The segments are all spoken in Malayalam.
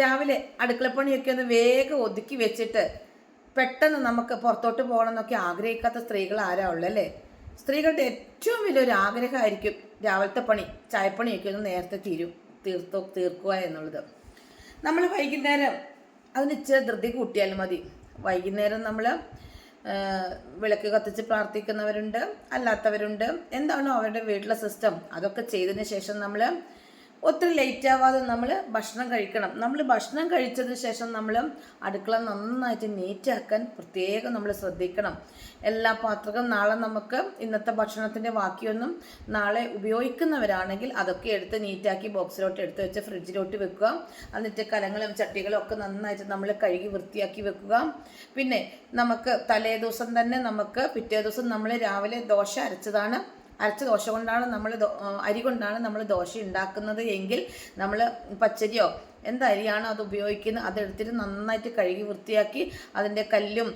രാവിലെ അടുക്കളപ്പണിയൊക്കെ ഒന്ന് വേഗം ഒതുക്കി വെച്ചിട്ട് പെട്ടെന്ന് നമുക്ക് പുറത്തോട്ട് പോകണം എന്നൊക്കെ ആഗ്രഹിക്കാത്ത സ്ത്രീകൾ ആരാ ഉള്ളല്ലേ? സ്ത്രീകളുടെ ഏറ്റവും വലിയൊരു ആഗ്രഹമായിരിക്കും രാവിലത്തെ പണി ചായപ്പണിയൊക്കെ ഒന്ന് നേരത്തെ തീരും തീർത്തു തീർക്കുക എന്നുള്ളത്. നമ്മൾ വൈകുന്നേരം അതിന് ഇച്ചിരി ധൃതി കൂട്ടിയാലും മതി. വൈകുന്നേരം നമ്മൾ വിളക്ക് കത്തിച്ച് പ്രാർത്ഥിക്കുന്നവരുണ്ട് അല്ലാത്തവരുണ്ട്. എന്താണോ അവരുടെ വീട്ടിലെ സിസ്റ്റം അതൊക്കെ ചെയ്തതിന് ശേഷം നമ്മൾ ഒത്തിരി ലേറ്റ് ആവാതെ നമ്മൾ ഭക്ഷണം കഴിക്കണം. നമ്മൾ ഭക്ഷണം കഴിച്ചതിന് ശേഷം നമ്മൾ അടുക്കള നന്നായിട്ട് നീറ്റാക്കാൻ പ്രത്യേകം നമ്മൾ ശ്രദ്ധിക്കണം. എല്ലാ പാത്രങ്ങളും നാളെ നമുക്ക് ഇന്നത്തെ ഭക്ഷണത്തിന്റെ ബാക്കിയൊന്നും നാളെ ഉപയോഗിക്കുന്നവരാണെങ്കിൽ അതൊക്കെ എടുത്ത് നീറ്റാക്കി ബോക്സിലോട്ട് എടുത്ത് വെച്ച് ഫ്രിഡ്ജിലോട്ട് വെക്കുക. എന്നിട്ട് കലങ്ങളും ചട്ടികളും ഒക്കെ നന്നായിട്ട് നമ്മൾ കഴുകി വൃത്തിയാക്കി വെക്കുക. പിന്നെ നമുക്ക് തലേ ദിവസം തന്നെ നമുക്ക് പിറ്റേ ദിവസം നമ്മൾ രാവിലെ ദോശ അരച്ചതാണ്. അരച്ച ദോശ കൊണ്ടാണ് നമ്മൾ അരി കൊണ്ടാണ് നമ്മൾ ദോശ ഉണ്ടാക്കുന്നത് എങ്കിൽ നമ്മൾ പച്ചരിയോ എന്ത് അരിയാണോ അത് ഉപയോഗിക്കുന്നത് അതെടുത്തിട്ട് നന്നായിട്ട് കഴുകി വൃത്തിയാക്കി അതിന്റെ കല്ലും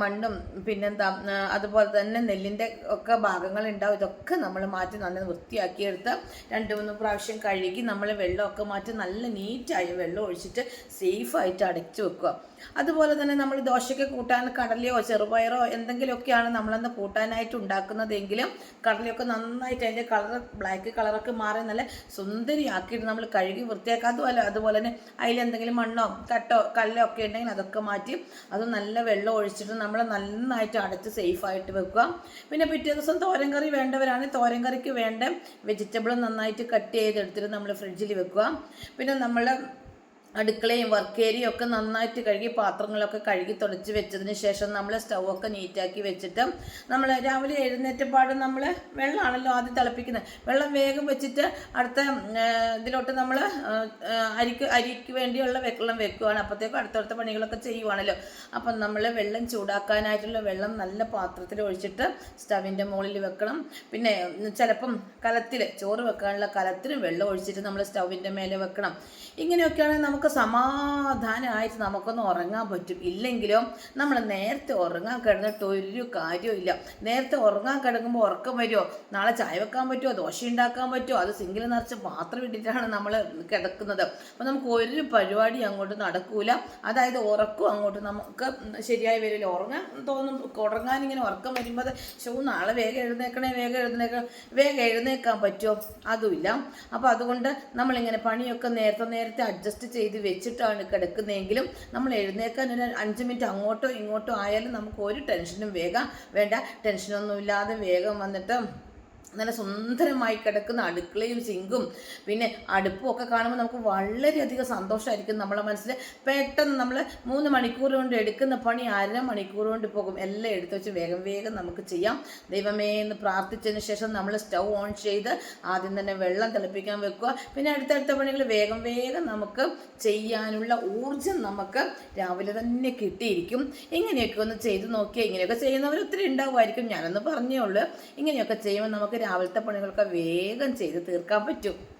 മണ്ണും പിന്നെന്താ അതുപോലെ തന്നെ നെല്ലിന്റെ ഒക്കെ ഭാഗങ്ങൾ ഉണ്ടാവും ഇതൊക്കെ നമ്മൾ മാറ്റി നല്ല വൃത്തിയാക്കിയെടുത്ത് രണ്ട് മൂന്ന് പ്രാവശ്യം കഴുകി നമ്മൾ വെള്ളമൊക്കെ മാറ്റി നല്ല നീറ്റായി വെള്ളം ഒഴിച്ചിട്ട് സേഫായിട്ട് അടച്ചു വെക്കുക. അതുപോലെ തന്നെ നമ്മൾ ദോശയ്ക്ക് കൂട്ടാൻ കടലയോ ചെറുപയറോ എന്തെങ്കിലുമൊക്കെയാണ് നമ്മളന്ന് കൂട്ടാനായിട്ട് ഉണ്ടാക്കുന്നതെങ്കിലും കടലയൊക്കെ നന്നായിട്ട് അതിന്റെ കളർ ബ്ലാക്ക് കളറൊക്കെ മാറി നല്ല സുന്ദരിയാക്കിയിട്ട് നമ്മൾ കഴുകി വൃത്തിയാക്കുക. അതുപോലെ അതുപോലെ തന്നെ അതിലെന്തെങ്കിലും മണ്ണോ കട്ടോ കല്ലോ ഒക്കെ ഉണ്ടെങ്കിൽ അതൊക്കെ മാറ്റി അത് നല്ല വെള്ളം ഒഴിച്ചിട്ട് നമ്മൾ നന്നായിട്ട് അടച്ച് സേഫായിട്ട് വെക്കുക. പിന്നെ പിറ്റേ ദിവസം തോരൻ കറി വേണ്ടവരാണെങ്കിൽ തോരൻ കറിക്ക് വേണ്ട വെജിറ്റബിൾ നന്നായിട്ട് കട്ട് ചെയ്തെടുത്തിട്ട് നമ്മൾ ഫ്രിഡ്ജിൽ വെക്കുക. പിന്നെ നമ്മൾ അടുക്കളയും വർക്ക് ഒക്കെ നന്നായിട്ട് കഴുകി പാത്രങ്ങളൊക്കെ കഴുകി തുടച്ച് വെച്ചതിന് ശേഷം നമ്മൾ സ്റ്റൗവൊക്കെ നീറ്റാക്കി വെച്ചിട്ട് നമ്മൾ രാവിലെ എഴുന്നേറ്റപ്പാട് നമ്മൾ വെള്ളമാണല്ലോ ആദ്യം തിളപ്പിക്കുന്നത് വെള്ളം വേഗം വെച്ചിട്ട് അടുത്ത ഇതിലോട്ട് നമ്മൾ അരിക്ക് അരിക്ക് വേണ്ടിയുള്ള വെള്ളം വെക്കുകയാണ് അപ്പോഴത്തേക്കും അടുത്തടുത്ത പണികളൊക്കെ ചെയ്യുവാണല്ലോ. അപ്പം നമ്മൾ വെള്ളം ചൂടാക്കാനായിട്ടുള്ള വെള്ളം നല്ല പാത്രത്തിൽ ഒഴിച്ചിട്ട് സ്റ്റവിന്റെ മുകളിൽ വെക്കണം. പിന്നെ ചിലപ്പം കലത്തിൽ ചോറ് വെക്കാനുള്ള കലത്തിൽ വെള്ളം ഒഴിച്ചിട്ട് നമ്മൾ സ്റ്റൗവിന്റെ മേലെ വെക്കണം. ഇങ്ങനെയൊക്കെയാണ് നമുക്ക് സമാധാനമായിട്ട് നമുക്കൊന്ന് ഉറങ്ങാൻ പറ്റും. ഇല്ലെങ്കിലും നമ്മൾ നേരത്തെ ഉറങ്ങാൻ കിടന്നിട്ട് ഒരു കാര്യമില്ല നേരത്തെ ഉറങ്ങാൻ കിടക്കുമ്പോൾ ഉറക്കം വരുമോ നാളെ ചായ വെക്കാൻ പറ്റുമോ ദോശ ഉണ്ടാക്കാൻ പറ്റുമോ അത് സിംഗിൾ നിറച്ച് പാത്രം ഇട്ടിട്ടാണ് നമ്മൾ കിടക്കുന്നത്. അപ്പോൾ നമുക്ക് ഒരു പരിപാടി അങ്ങോട്ട് നടക്കൂല. അതായത് ഉറക്കും അങ്ങോട്ട് നമുക്ക് ശരിയായി വരില്ല ഉറങ്ങാൻ തോന്നും ഉറങ്ങാൻ ഇങ്ങനെ ഉറക്കം വരുമ്പോൾ ശോ നാളെ വേഗം എഴുന്നേക്കണേ വേഗം എഴുന്നേക്കണം വേഗം എഴുന്നേക്കാൻ പറ്റുമോ അതുമില്ല അപ്പോൾ അതുകൊണ്ട് നമ്മളിങ്ങനെ പണിയൊക്കെ നേരത്തെ നേരത്തെ അഡ്ജസ്റ്റ് ചെയ്ത് വെച്ചിട്ടാണ് കിടക്കുന്നതെങ്കിലും നമ്മൾ എഴുന്നേക്കാൻ ഒരു അഞ്ച് മിനിറ്റ് അങ്ങോട്ടോ ഇങ്ങോട്ടോ ആയാലും നമുക്ക് ഒരു ടെൻഷനും വേഗം വേണ്ട. ടെൻഷനൊന്നുമില്ലാതെ വേഗം വന്നിട്ട് നല്ല സുന്ദരമായി കിടക്കുന്ന അടുക്കളയും സിങ്കും പിന്നെ അടുപ്പും ഒക്കെ കാണുമ്പോൾ നമുക്ക് വളരെയധികം സന്തോഷമായിരിക്കും നമ്മളെ മനസ്സിൽ പെട്ടെന്ന് നമ്മൾ മൂന്ന് മണിക്കൂർ കൊണ്ട് എടുക്കുന്ന പണി അര മണിക്കൂർ കൊണ്ട് പോകും. എല്ലാം എടുത്തു വെച്ച് വേഗം വേഗം നമുക്ക് ചെയ്യാം. ദൈവമേ എന്ന് പ്രാർത്ഥിച്ചതിന് ശേഷം നമ്മൾ സ്റ്റൗ ഓൺ ചെയ്ത് ആദ്യം തന്നെ വെള്ളം തിളപ്പിക്കാൻ വെക്കുക. പിന്നെ അടുത്തടുത്ത പണികൾ വേഗം വേഗം നമുക്ക് ചെയ്യാനുള്ള ഊർജം നമുക്ക് രാവിലെ തന്നെ കിട്ടിയിരിക്കും. ഇങ്ങനെയൊക്കെ ഒന്ന് ചെയ്ത് നോക്കിയാൽ ഇങ്ങനെയൊക്കെ ചെയ്യുന്നവർ ഒത്തിരി ഉണ്ടാവുമായിരിക്കും. ഞാനൊന്ന് പറഞ്ഞേ ഉള്ളൂ. ഇങ്ങനെയൊക്കെ ചെയ്യുമ്പോൾ രാവിലത്തെ പണികളൊക്കെ വേഗം ചെയ്ത് തീർക്കാൻ പറ്റും.